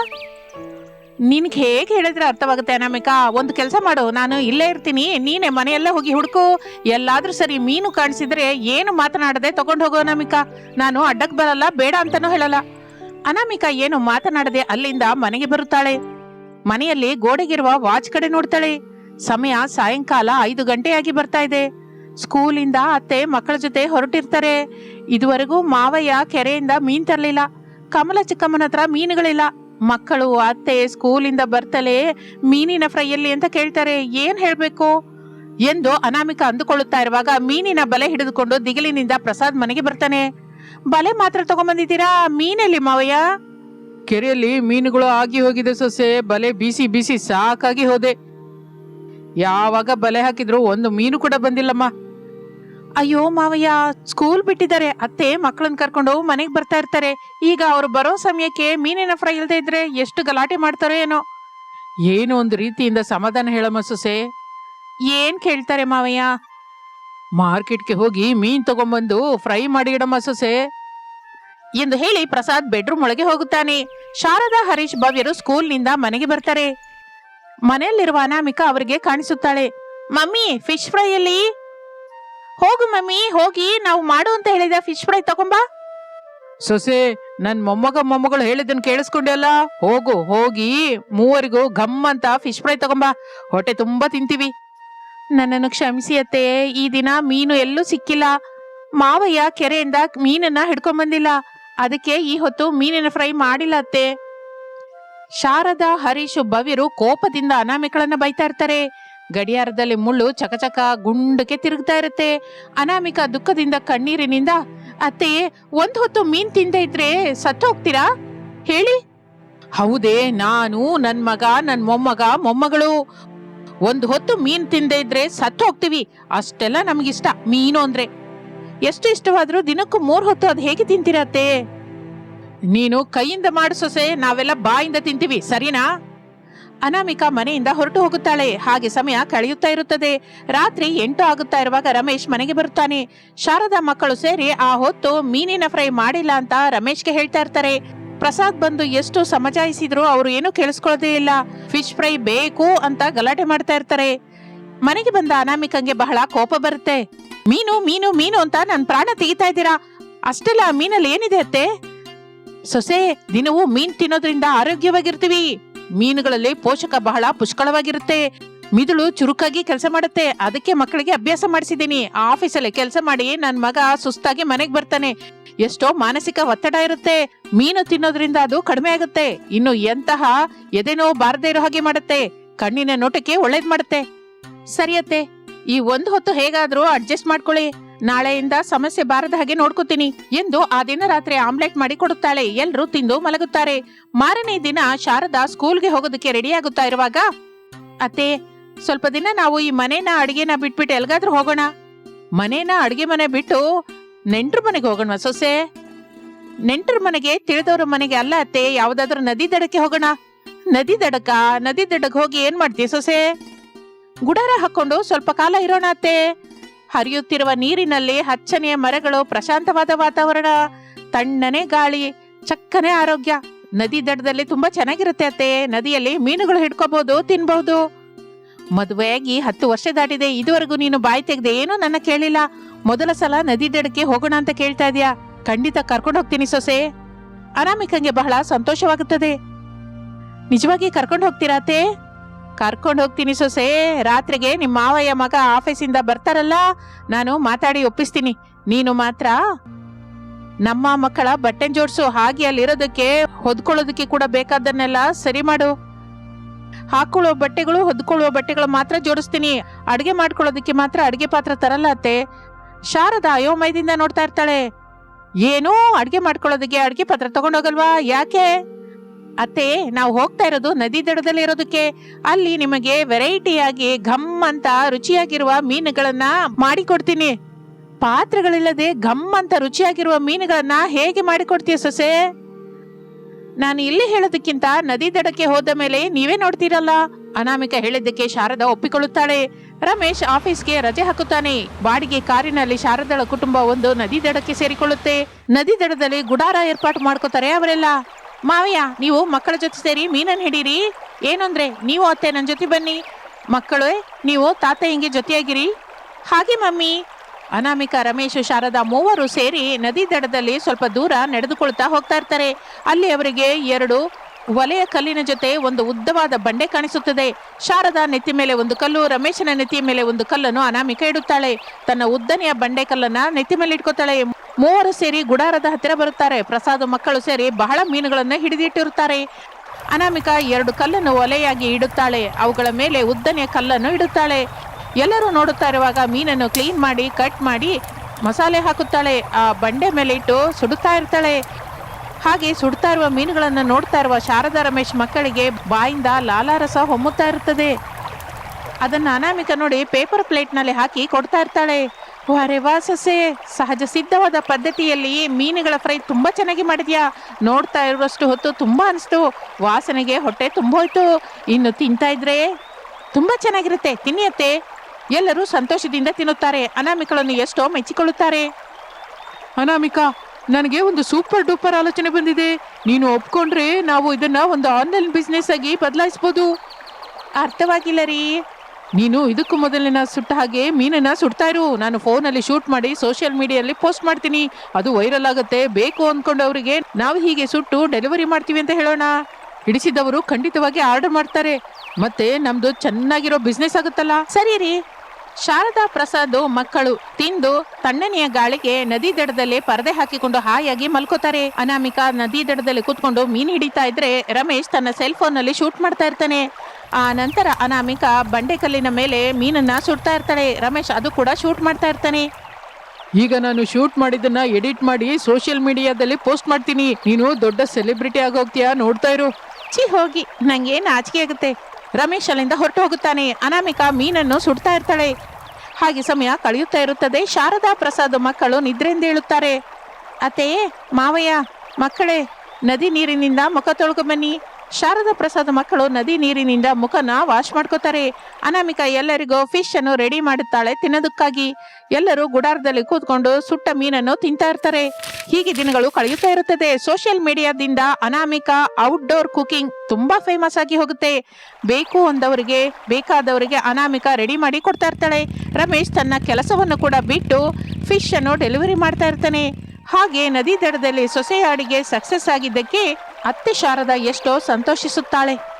ನಿನ್ಗೆ ಹೇಗೆ ಹೇಳಿದ್ರೆ ಅರ್ಥವಾಗುತ್ತೆ ಅನಾಮಿಕಾ? ಒಂದು ಕೆಲಸ ಮಾಡು ನಾನು ಇಲ್ಲೇ ಇರ್ತೀನಿ ನೀನೆ ಮನೆಯಲ್ಲೇ ಹೋಗಿ ಹುಡುಕು. ಎಲ್ಲಾದ್ರೂ ಸರಿ ಮೀನು ಕಾಣಿಸಿದ್ರೆ ಏನು ಮಾತನಾಡದೆ ತಗೊಂಡು ಹೋಗೋ ಅನಾಮಿಕಾ. ನಾನು ಅಡ್ಡಕ್ಕೆ ಬರಲ್ಲ ಬೇಡ ಅಂತಾನೂ ಹೇಳಲ್ಲ. ಅನಾಮಿಕಾ ಏನು ಮಾತನಾಡದೆ ಅಲ್ಲಿಂದ ಮನೆಗೆ ಬರುತ್ತಾಳೆ. ಮನೆಯಲ್ಲಿ ಗೋಡೆಗಿರುವ ವಾಚ್ ಕಡೆ ನೋಡ್ತಾಳೆ. ಸಮಯ ಸಾಯಂಕಾಲ ಐದು ಗಂಟೆಯಾಗಿ ಬರ್ತಾ ಇದೆ. ಸ್ಕೂಲಿಂದ ಅತ್ತೆ ಮಕ್ಕಳ ಜೊತೆ ಹೊರಟಿರ್ತಾರೆ. ಇದುವರೆಗೂ ಮಾವಯ್ಯ ಕೆರೆಯಿಂದ ಮೀನ್ ತರಲಿಲ್ಲ. ಕಮಲ ಚಿಕ್ಕಮ್ಮನ ಹತ್ರ ಮೀನುಗಳಿಲ್ಲ. ಮಕ್ಕಳು, ಅತ್ತೆ ಸ್ಕೂಲಿಂದ ಬರ್ತಲೇ ಮೀನಿನ ಫ್ರೈ ಎಲ್ಲಿ ಅಂತ ಕೇಳ್ತಾರೆ, ಏನ್ ಹೇಳ್ಬೇಕು? ಎಂದು ಅನಾಮಿಕ ಅಂದುಕೊಳ್ಳುತ್ತಾ ಇರುವಾಗ ಮೀನಿನ ಬಲೆ ಹಿಡಿದುಕೊಂಡು ದಿಗಿಲಿನಿಂದ ಪ್ರಸಾದ್ ಮನೆಗೆ ಬರ್ತಾನೆ. ಬಲೆ ಮಾತ್ರ ತಗೊಂಬಂದಿದ್ದೀರಾ ಮೀನೆಲ್ಲಿ ಮಾವಯ್ಯ? ಕೆರೆಯಲ್ಲಿ ಮೀನುಗಳು ಆಗಿ ಹೋಗಿದೆ ಸೊಸೆ. ಬಲೆ ಬೀಸಿ ಬೀಸಿ ಸಾಕಾಗಿ ಹೋದೆ. ಯಾವಾಗ ಬಲೆ ಹಾಕಿದ್ರು ಒಂದು ಮೀನು ಕೂಡ ಬಂದಿಲ್ಲಮ್ಮ. ಅಯ್ಯೋ ಮಾವಯ್ಯ ಸ್ಕೂಲ್ ಬಿಟ್ಟಿದ್ದಾರೆ. ಅತ್ತೆ ಮಕ್ಕಳನ್ನ ಕರ್ಕೊಂಡು ಮನೆಗೆ ಬರ್ತಾ ಇರ್ತಾರೆ. ಈಗ ಅವ್ರು ಬರೋ ಸಮಯಕ್ಕೆ ಮೀನಿನ ಫ್ರೈ ಇಲ್ಲದೆ ಇದ್ರೆ ಎಷ್ಟು ಗಲಾಟೆ ಮಾಡ್ತಾರೋ ಏನೋ. ಏನು ಒಂದು ರೀತಿಯಿಂದ ಸಮಾಧಾನ ಹೇಳಮ್ಮ ಸೊಸೆ. ಏನ್ ಕೇಳ್ತಾರೆ ಮಾವಯ್ಯ? ಮಾರ್ಕೆಟ್ಗೆ ಹೋಗಿ ಮೀನ್ ತಗೊಂಬಂದು ಫ್ರೈ ಮಾಡಿ ಇಡಮ್ಮ ಸೊಸೆ. ಎಂದು ಹೇಳಿ ಪ್ರಸಾದ್ ಬೆಡ್ರೂಮ್ ಒಳಗೆ ಹೋಗುತ್ತಾನೆ. ಶಾರದಾ, ಹರೀಶ್, ಭವ್ಯರು ಸ್ಕೂಲ್ನಿಂದ ಮನೆಗೆ ಬರ್ತಾರೆ. ಮನೆಯಲ್ಲಿರುವ ಅನಾಮಿಕಾ ಅವರಿಗೆ ಕಾಣಿಸುತ್ತಾಳೆ. ಮಮ್ಮಿ ಫಿಶ್ ಫ್ರೈ ಅಲ್ಲಿ ಹೋಗು ಮಮ್ಮಿ, ಹೋಗಿ, ನಾವು ಮಾಡು ಅಂತ ಹೇಳಿದ ಫಿಶ್ ಫ್ರೈ ತಗೊಂಬಾ. ಸೊಸೆ, ನನ್ ಮೊಮ್ಮಗ ಮೊಮ್ಮಗಳು ಹೇಳಿದ್ದನ್ನು ಕೇಳಿಸ್ಕೊಂಡೆ ಅಲ್ಲ? ಹೋಗು, ಹೋಗಿ, ಮೂವರಿಗೂ ಘಮ್ ಅಂತ ಫಿಶ್ ಫ್ರೈ ತಗೊಂಬಾ. ಹೊಟ್ಟೆ ತುಂಬಾ ತಿಂತೀವಿ. ನನ್ನನ್ನು ಕ್ಷಮಿಸಿ ಅತ್ತೆ, ಈ ದಿನ ಮೀನು ಎಲ್ಲೂ ಸಿಕ್ಕಿಲ್ಲ. ಮಾವಯ್ಯ ಕೆರೆಯಿಂದ ಮೀನನ್ನ ಹಿಡ್ಕೊಂಡ್ ಬಂದಿಲ್ಲ ಅದಕ್ಕೆ ಈ ಹೊತ್ತು ಮೀನಿನ ಫ್ರೈ ಮಾಡಿಲ್ಲ ಅತ್ತೆ. ಶಾರದಾ, ಹರೀಶು ಭವ್ಯರು ಕೋಪದಿಂದ ಅನಾಮಿಕಳನ್ನ ಬೈತಾ ಇರ್ತಾರೆ. ಗಡಿಯಾರದಲ್ಲಿ ಮುಳ್ಳು ಚಕಚಕ ಗುಂಡಕ್ಕೆ ತಿರುಗ್ತಾ ಇರುತ್ತೆ. ಅನಾಮಿಕ ದುಃಖದಿಂದ ಕಣ್ಣೀರಿನಿಂದ ಅತ್ತೆ ಒಂದು ಹೊತ್ತು ಮೀನ್ ತಿಂದ ಇದ್ರೆ ಸತ್ತು ಹೋಗ್ತೀರಾ ಹೇಳಿ. ಹೌದೇ, ನಾನು, ನನ್ ಮಗ, ನನ್ ಮೊಮ್ಮಗ, ಮೊಮ್ಮಗಳು. ಒಂದು ಹೊತ್ತು ಮೀನ್ ತಿಂದೇ ಇದ್ರೆ ಸತ್ತು ಹೋಗ್ತೀವಿ ಅಷ್ಟೆಲ್ಲ ನಮ್ಗಿಷ್ಟ, ಮೀನು ಅಂದ್ರೆ. ಎಷ್ಟು ಇಷ್ಟವಾದ್ರೂ ದಿನಕ್ಕೂ ಮೂರ್ ಹೊತ್ತು ಅದು ಹೇಗೆ ತಿಂತಿರತ್ತೆ? ನೀನು ಕೈಯಿಂದ ಮಾಡಿಸೋಸೆ ಸೊಸೆ, ನಾವೆಲ್ಲ ಬಾಯಿಂದ ತಿಂತೀವಿ, ಸರಿನಾ? ಅನಾಮಿಕಾ ಮನೆಯಿಂದ ಹೊರಟು ಹೋಗುತ್ತಾಳೆ. ಹಾಗೆ ಸಮಯ ಕಳೆಯುತ್ತಾ ಇರುತ್ತದೆ. ರಾತ್ರಿ ಎಂಟು ಆಗುತ್ತಾ ಇರುವಾಗ ರಮೇಶ್ ಮನೆಗೆ ಬರುತ್ತಾನೆ. ಶಾರದಾ ಮಕ್ಕಳು ಸೇರಿ ಆ ಹೊತ್ತು ಮೀನಿನ ಫ್ರೈ ಮಾಡಿಲ್ಲ ಅಂತ ರಮೇಶ್ಗೆ ಹೇಳ್ತಾ ಇರ್ತಾರೆ. ಪ್ರಸಾದ್ ಬಂದು ಎಷ್ಟು ಸಮಜಾಯಿಸಿದ್ರು ಅವರು ಏನು ಕೇಳಿಸ್ಕೊಳ್ಳೋದೇ ಇಲ್ಲ. ಫಿಶ್ ಫ್ರೈ ಬೇಕು ಅಂತ ಗಲಾಟೆ ಮಾಡ್ತಾ ಇರ್ತಾರೆ. ಮನೆಗೆ ಬಂದ ಅನಾಮಿಕಂಗೆ ಬಹಳ ಕೋಪ ಬರುತ್ತೆ. ಮೀನು ಮೀನು ಮೀನು ಅಂತ ನನ್ ಪ್ರಾಣ ತೆಗಿತಾ ಇದ್ದೀರಾ? ಅಷ್ಟೆಲ್ಲ ಮೀನಲ್ಲಿ ಏನಿದೆ ಅತ್ತೆ? ಸೊಸೆ, ದಿನವೂ ಮೀನ್ ತಿನ್ನೋದ್ರಿಂದ ಆರೋಗ್ಯವಾಗಿರ್ತೀವಿ. ಮೀನುಗಳಲ್ಲಿ ಪೋಷಕ ಬಹಳ ಪುಷ್ಕಳವಾಗಿರುತ್ತೆ. ಮಿದುಳು ಚುರುಕಾಗಿ ಕೆಲಸ ಮಾಡುತ್ತೆ. ಅದಕ್ಕೆ ಮಕ್ಕಳಿಗೆ ಅಭ್ಯಾಸ ಮಾಡಿಸಿದ್ದೀನಿ. ಆಫೀಸಲ್ಲಿ ಕೆಲಸ ಮಾಡಿ ನನ್ ಮಗ ಸುಸ್ತಾಗಿ ಮನೆಗೆ ಬರ್ತಾನೆ. ಎಷ್ಟೋ ಮಾನಸಿಕ ಒತ್ತಡ ಇರುತ್ತೆ. ಮೀನು ತಿನ್ನೋದ್ರಿಂದ ಅದು ಕಡಿಮೆ ಆಗುತ್ತೆ. ಇನ್ನು ಎಂತಹ ಎದೆನೋ ಬಾರದೇ ಇರೋ ಹಾಗೆ ಮಾಡುತ್ತೆ. ಕಣ್ಣಿನ ನೋಟಕ್ಕೆ ಒಳ್ಳೇದ್ ಮಾಡುತ್ತೆ. ಸರಿಯತ್ತೆ ಈ ಒಂದು ಹೊತ್ತು ಹೇಗಾದ್ರೂ ಅಡ್ಜಸ್ಟ್ ಮಾಡ್ಕೊಳ್ಳಿ. ನಾಳೆಯಿಂದ ಸಮಸ್ಯೆ ಬಾರದ ಹಾಗೆ ನೋಡ್ಕೋತೀನಿ ಎಂದು ಆ ದಿನ ರಾತ್ರಿ ಆಮ್ಲೆಟ್ ಮಾಡಿ ಕೊಡುತ್ತಾಳೆ. ಎಲ್ರೂ ತಿಂದು ಮಲಗುತ್ತಾರೆ. ಮಾರನೇ ದಿನ ಶಾರದಾ ಸ್ಕೂಲ್ಗೆ ಹೋಗೋದಕ್ಕೆ ರೆಡಿ ಆಗುತ್ತಾ ಇರುವಾಗ, ಅತ್ತೆ, ಸ್ವಲ್ಪ ದಿನ ನಾವು ಈ ಮನೇನ ಅಡಿಗೆನ ಬಿಟ್ಬಿಟ್ಟು ಎಲ್ಗಾದ್ರೂ ಹೋಗೋಣ. ಮನೇನ ಅಡಿಗೆ ಮನೆ ಬಿಟ್ಟು ನೆಂಟ್ರ ಮನೆಗೆ ಹೋಗೋಣ ಸೊಸೆ. ನೆಂಟ್ರ ಮನೆಗೆ ತಿಳಿದವ್ರ ಮನೆಗೆ ಅಲ್ಲ ಅತ್ತೆ, ಯಾವ್ದಾದ್ರೂ ನದಿ ದಡಕ್ಕೆ ಹೋಗೋಣ. ನದಿ ದಡಕ ನದಿ ದಡಕ್ಕೆ ಹೋಗಿ ಏನ್ ಮಾಡ್ತೀಯ ಸೊಸೆ? ಗುಡಾರ ಹಾಕೊಂಡು ಸ್ವಲ್ಪ ಕಾಲ ಇರೋಣ ಹರಿಯುತ್ತಿರುವ ನೀರಿನಲ್ಲಿ ಹಚ್ಚನೆಯ ಮರಗಳು, ಪ್ರಶಾಂತವಾದ ವಾತಾವರಣ, ತಣ್ಣನೆ ಗಾಳಿ, ಚಕ್ಕನೆ ಆರೋಗ್ಯ. ನದಿ ದಡದಲ್ಲಿ ತುಂಬಾ ಚೆನ್ನಾಗಿರುತ್ತೆ ಅತ್ತೆ. ನದಿಯಲ್ಲಿ ಮೀನುಗಳು ಹಿಡ್ಕೋಬಹುದು ತಿನ್ಬಹುದು ಮದುವೆಯಾಗಿ ಹತ್ತು ವರ್ಷ ದಾಟಿದೆ. ಇದುವರೆಗೂ ನೀನು ಬಾಯಿ ತೆಗೆದೆ ಏನೂ ನನ್ನ ಕೇಳಿಲ್ಲ. ಮೊದಲ ಸಲ ನದಿ ದಡಕ್ಕೆ ಹೋಗೋಣ ಅಂತ ಕೇಳ್ತಾ ಇದೀಯಾ? ಖಂಡಿತ ಕರ್ಕೊಂಡು ಹೋಗ್ತೀನಿ ಸೊಸೆ. ಅನಾಮಿಕಂಗೆ ಬಹಳ ಸಂತೋಷವಾಗುತ್ತದೆ. ನಿಜವಾಗಿ ಕರ್ಕೊಂಡು ಹೋಗ್ತೀರಾ ಅತ್ತೆ? ಕರ್ಕೊಂಡು ಹೋಗ್ತೀನಿ ಸೊಸೆ. ರಾತ್ರಿಗೆ ನಿಮ್ಮ ಮಾವಯ್ಯ ಮಗ ಆಫೀಸಿಂದ ಬರ್ತಾರಲ್ಲ, ನಾನು ಮಾತಾಡಿ ಒಪ್ಪಿಸ್ತೀನಿ. ನೀನು ಮಾತ್ರ ನಮ್ಮ ಮಕ್ಕಳ ಬಟ್ಟೆ ಜೋಡಿಸು ಹಾಗೆ ಅಲ್ಲಿರೋದಕ್ಕೆ ಹೊದ್ಕೊಳ್ಳೋದಕ್ಕೆ ಕೂಡ ಬೇಕಾದನ್ನೆಲ್ಲ ಸರಿ ಮಾಡು. ಹಾಕೊಳ್ಳೋ ಬಟ್ಟೆಗಳು ಹೊದ್ಕೊಳ್ಳುವ ಬಟ್ಟೆಗಳು ಮಾತ್ರ ಜೋಡಿಸ್ತೀನಿ. ಅಡಿಗೆ ಮಾಡ್ಕೊಳ್ಳೋದಕ್ಕೆ ಮಾತ್ರ ಅಡಿಗೆ ಪಾತ್ರ ತರಲ್ಲ ಅತ್ತೆ. ಶಾರದ ಅಯೋಮಯದಿಂದ ನೋಡ್ತಾ ಇರ್ತಾಳೆ. ಏನು ಅಡುಗೆ ಮಾಡ್ಕೊಳ್ಳೋದಕ್ಕೆ ಅಡುಗೆ ಪಾತ್ರ ತಗೊಂಡೋಗಲ್ವಾ? ಯಾಕೆ? ಅತ್ತೆ, ನಾವು ಹೋಗ್ತಾ ಇರೋದು ನದಿ ದಡದಲ್ಲಿ ಇರೋದಕ್ಕೆ. ಅಲ್ಲಿ ನಿಮಗೆ ವೆರೈಟಿಯಾಗಿ ಘಮ್ ಅಂತ ರುಚಿಯಾಗಿರುವ ಮೀನುಗಳನ್ನ ಮಾಡಿಕೊಡ್ತೀನಿ. ಪಾತ್ರೆಗಳಿಲ್ಲದೆ ಘಮ್ ಅಂತ ರುಚಿಯಾಗಿರುವ ಮೀನುಗಳನ್ನ ಹೇಗೆ ಮಾಡಿಕೊಡ್ತೀಯ ಸೊಸೆ? ನಾನು ಇಲ್ಲಿ ಹೇಳೋದಕ್ಕಿಂತ ನದಿ ದಡಕ್ಕೆ ಹೋದ ಮೇಲೆ ನೀವೇ ನೋಡ್ತೀರಲ್ಲ. ಅನಾಮಿಕ ಹೇಳಿದ್ದಕ್ಕೆ ಶಾರದಾ ಒಪ್ಪಿಕೊಳ್ಳುತ್ತಾಳೆ. ರಮೇಶ್ ಆಫೀಸ್ಗೆ ರಜೆ ಹಾಕುತ್ತಾನೆ. ಬಾಡಿಗೆ ಕಾರಿನಲ್ಲಿ ಶಾರದಳ ಕುಟುಂಬ ಒಂದು ನದಿ ದಡಕ್ಕೆ ಸೇರಿಕೊಳ್ಳುತ್ತೆ. ನದಿ ದಡದಲ್ಲಿ ಗುಡಾರ ಏರ್ಪಾಟು ಮಾಡ್ಕೋತಾರೆ ಅವರೆಲ್ಲ. ಮಾವಯ್ಯ, ನೀವು ಮಕ್ಕಳ ಜೊತೆ ಸೇರಿ ಮೀನನ್ನು ಹಿಡೀರಿ. ಏನಂದ್ರೆ ನೀವು ಅತ್ತೆ ನನ್ನ ಜೊತೆ ಬನ್ನಿ. ಮಕ್ಕಳು, ನೀವು ತಾತ ಹಿಂಗೆ ಜೊತೆಯಾಗಿರಿ. ಹಾಗೆ ಮಮ್ಮಿ. ಅನಾಮಿಕ ರಮೇಶ್, ಶಾರದಾ ಮೂವರು ಸೇರಿ ನದಿ ದಡದಲ್ಲಿ ಸ್ವಲ್ಪ ದೂರ ನಡೆದುಕೊಳ್ತಾ ಹೋಗ್ತಾ ಇರ್ತಾರೆ. ಅಲ್ಲಿ ಅವರಿಗೆ ಎರಡು ಒಲೆಯ ಕಲ್ಲಿನ ಜೊತೆ ಒಂದು ಉದ್ದವಾದ ಬಂಡೆ ಕಾಣಿಸುತ್ತದೆ. ಶಾರದಾ ನೆತ್ತಿ ಮೇಲೆ ಒಂದು ಕಲ್ಲು, ರಮೇಶನ ನೆತ್ತಿಯ ಮೇಲೆ ಒಂದು ಕಲ್ಲನ್ನು ಅನಾಮಿಕ ಇಡುತ್ತಾಳೆ. ತನ್ನ ಉದ್ದನೆಯ ಬಂಡೆ ಕಲ್ಲನ್ನ ನೆತ್ತಿ ಮೇಲೆ ಇಟ್ಕೋತಾಳೆ. ಮೂವರು ಸೇರಿ ಗುಡಾರದ ಹತ್ತಿರ ಬರುತ್ತಾರೆ. ಪ್ರಸಾದ್ ಮಕ್ಕಳು ಸೇರಿ ಬಹಳ ಮೀನುಗಳನ್ನು ಹಿಡಿದಿಟ್ಟಿರುತ್ತಾರೆ. ಅನಾಮಿಕ ಎರಡು ಕಲ್ಲನ್ನು ಒಲೆಯಾಗಿ ಇಡುತ್ತಾಳೆ. ಅವುಗಳ ಮೇಲೆ ಉದ್ದನೆಯ ಕಲ್ಲನ್ನು ಇಡುತ್ತಾಳೆ. ಎಲ್ಲರೂ ನೋಡುತ್ತಾ ಇರುವಾಗ ಮೀನನ್ನು ಕ್ಲೀನ್ ಮಾಡಿ, ಕಟ್ ಮಾಡಿ ಮಸಾಲೆ ಹಾಕುತ್ತಾಳೆ. ಆ ಬಂಡೆ ಮೇಲೆ ಇಟ್ಟು ಸುಡುತ್ತಾ ಇರ್ತಾಳೆ. ಹಾಗೆ ಸುಡ್ತಾ ಇರುವ ಮೀನುಗಳನ್ನು ನೋಡ್ತಾ ಇರುವ ಶಾರದಾ ರಮೇಶ್ ಮಕ್ಕಳಿಗೆ ಬಾಯಿಂದ ಲಾಲಾರಸ ಹೊಮ್ಮುತ್ತಾ ಇರುತ್ತದೆ. ಅದನ್ನು ಅನಾಮಿಕ ನೋಡಿ ಪೇಪರ್ ಪ್ಲೇಟ್ನಲ್ಲಿ ಹಾಕಿ ಕೊಡ್ತಾ ಇರ್ತಾಳೆ. ವಾರೆ ವಾ ಸೊಸೆ ಸಹಜ ಸಿದ್ಧವಾದ ಪದ್ಧತಿಯಲ್ಲಿ ಮೀನುಗಳ ಫ್ರೈ ತುಂಬಾ ಚೆನ್ನಾಗಿ ಮಾಡಿದ್ಯಾ? ನೋಡ್ತಾ ಇರುವಷ್ಟು ಹೊತ್ತು ತುಂಬಾ ಅನಿಸ್ತು. ವಾಸನೆಗೆ ಹೊಟ್ಟೆ ತುಂಬೋಯ್ತು. ಇನ್ನು ತಿಂತಾ ಇದ್ರೆ? ತುಂಬಾ ಚೆನ್ನಾಗಿರುತ್ತೆ, ತಿನ್ನಿಯತ್ತೆ. ಎಲ್ಲರೂ ಸಂತೋಷದಿಂದ ತಿನ್ನುತ್ತಾರೆ. ಅನಾಮಿಕಳನ್ನು ಎಷ್ಟೋ ಮೆಚ್ಚಿಕೊಳ್ಳುತ್ತಾರೆ. ಅನಾಮಿಕಾ ನನಗೆ ಒಂದು ಸೂಪರ್ ಡೂಪರ್ ಆಲೋಚನೆ ಬಂದಿದೆ. ನೀನು ಒಪ್ಕೊಂಡ್ರೆ ನಾವು ಇದನ್ನ ಒಂದು ಆನ್ಲೈನ್ ಬಿಸ್ನೆಸ್ ಆಗಿ ಬದಲಾಯಿಸಬಹುದು ಅರ್ಥವಾಗಿಲ್ಲ ರೀ. ನೀನು ಇದಕ್ಕೂ ಮೊದಲಿನ ಸುಟ್ಟ ಹಾಗೆ ಮೀನನ್ನ ಸುಡ್ತಾ ಇರು. ನಾನು ಫೋನಲ್ಲಿ ಶೂಟ್ ಮಾಡಿ ಸೋಷಿಯಲ್ ಮೀಡಿಯಲ್ಲಿ ಪೋಸ್ಟ್ ಮಾಡ್ತೀನಿ. ಅದು ವೈರಲ್ ಆಗುತ್ತೆ. ಬೇಕು ಅಂದ್ಕೊಂಡವರಿಗೆ ನಾವು ಹೀಗೆ ಸುಟ್ಟು ಡೆಲಿವರಿ ಮಾಡ್ತೀವಿ ಅಂತ ಹೇಳೋಣ. ಹಿಡಿಸಿದವರು ಖಂಡಿತವಾಗಿ ಆರ್ಡರ್ ಮಾಡ್ತಾರೆ. ಮತ್ತೆ ನಮ್ದು ಚೆನ್ನಾಗಿರೋ ಬಿಸ್ನೆಸ್ ಆಗುತ್ತಲ್ಲ? ಸರಿ ರೀ. ಶಾರದಾ ಪ್ರಸಾದ್ ಮಕ್ಕಳು ತಿಂದು ತಣ್ಣನೆಯ ಗಾಳಿಗೆ ನದಿ ದಡದಲ್ಲಿ ಪರದೆ ಹಾಕಿಕೊಂಡು ಹಾಯಾಗಿ ಮಲ್ಕೋತಾರೆ. ಅನಾಮಿಕಾ ನದಿ ದಡದಲ್ಲಿ ಕೂತ್ಕೊಂಡು ಮೀನ್ ಹಿಡಿತಾ ಇದ್ರೆ ರಮೇಶ್ ತನ್ನ ಸೆಲ್ ಫೋನ್ನಲ್ಲಿ ಶೂಟ್ ಮಾಡ್ತಾ ಇರ್ತಾನೆ. ಆ ನಂತರ ಅನಾಮಿಕಾ ಬಂಡೆಕಲ್ಲಿನ ಮೇಲೆ ಮೀನನ್ನ ಸುಡ್ತಾ ಇರ್ತಾಳೆ. ರಮೇಶ್ ಅದು ಕೂಡ ಶೂಟ್ ಮಾಡ್ತಾ ಇರ್ತಾನೆ. ಈಗ ನಾನು ಶೂಟ್ ಮಾಡಿದ್ದನ್ನ ಎಡಿಟ್ ಮಾಡಿ ಸೋಷಿಯಲ್ ಮೀಡಿಯಾದಲ್ಲಿ ಪೋಸ್ಟ್ ಮಾಡ್ತೀನಿ. ನೀನು ದೊಡ್ಡ ಸೆಲೆಬ್ರಿಟಿ ಆಗೋಗ್ತೀಯಾ ನೋಡ್ತಾ ಇರು. ಚಿ ಹೋಗಿ ನಂಗೆ ಆಚಿಕೆ ಆಗುತ್ತೆ. ರಮೇಶ್ ಅಲ್ಲಿಂದ ಹೊರಟು ಹೋಗುತ್ತಾನೆ. ಅನಾಮಿಕಾ ಮೀನನ್ನು ಸುಡ್ತಾ ಇರ್ತಾಳೆ. ಹಾಗೆ ಸಮಯ ಕಳೆಯುತ್ತಾ ಇರುತ್ತದೆ. ಶಾರದಾ ಪ್ರಸಾದ್ ಮಕ್ಕಳು ನಿದ್ರೆಯಿಂದ ಹೇಳುತ್ತಾರೆ ಅತೆಯೇ ಮಾವಯ್ಯ, ಮಕ್ಕಳೇ, ನದಿ ನೀರಿನಿಂದ ಮುಖ ತೊಳ್ಕೊ ಬನ್ನಿ. ಶಾರದಾ ಪ್ರಸಾದ್ ಮಕ್ಕಳು ನದಿ ನೀರಿನಿಂದ ಮುಖನ ವಾಶ್ ಮಾಡ್ಕೋತಾರೆ. ಅನಾಮಿಕಾ ಎಲ್ಲರಿಗೂ ಫಿಶ್ ಅನ್ನು ರೆಡಿ ಮಾಡುತ್ತಾಳೆ ತಿನ್ನೋದಕ್ಕಾಗಿ. ಎಲ್ಲರೂ ಗುಡಾರದಲ್ಲಿ ಕೂತ್ಕೊಂಡು ಸುಟ್ಟ ಮೀನನ್ನು ತಿಂತಾ ಇರ್ತಾರೆ. ಹೀಗೆ ದಿನಗಳು ಕಳೆಯುತ್ತಾ ಇರುತ್ತದೆ. ಸೋಷಿಯಲ್ ಮೀಡಿಯಾದಿಂದ ಅನಾಮಿಕಾ ಔಟ್ಡೋರ್ ಕುಕಿಂಗ್ ತುಂಬಾ ಫೇಮಸ್ ಆಗಿ ಹೋಗುತ್ತೆ. ಬೇಕು ಅಂದವರಿಗೆ, ಬೇಕಾದವರಿಗೆ ಅನಾಮಿಕಾ ರೆಡಿ ಮಾಡಿ ಕೊಡ್ತಾ ಇರ್ತಾಳೆ. ರಮೇಶ್ ತನ್ನ ಕೆಲಸವನ್ನು ಕೂಡ ಬಿಟ್ಟು ಫಿಶ್ ಅನ್ನು ಡೆಲಿವರಿ ಮಾಡ್ತಾ ಇರ್ತಾನೆ. ಹಾಗೆ ನದಿ ದಡದಲ್ಲಿ ಸೊಸೆಯಾಡಿಗೆ ಸಕ್ಸಸ್ ಆಗಿದ್ದಕ್ಕೆ ಅತ್ತೆ ಶಾರದಾ ಎಷ್ಟೋ ಸಂತೋಷಿಸುತ್ತಾಳೆ.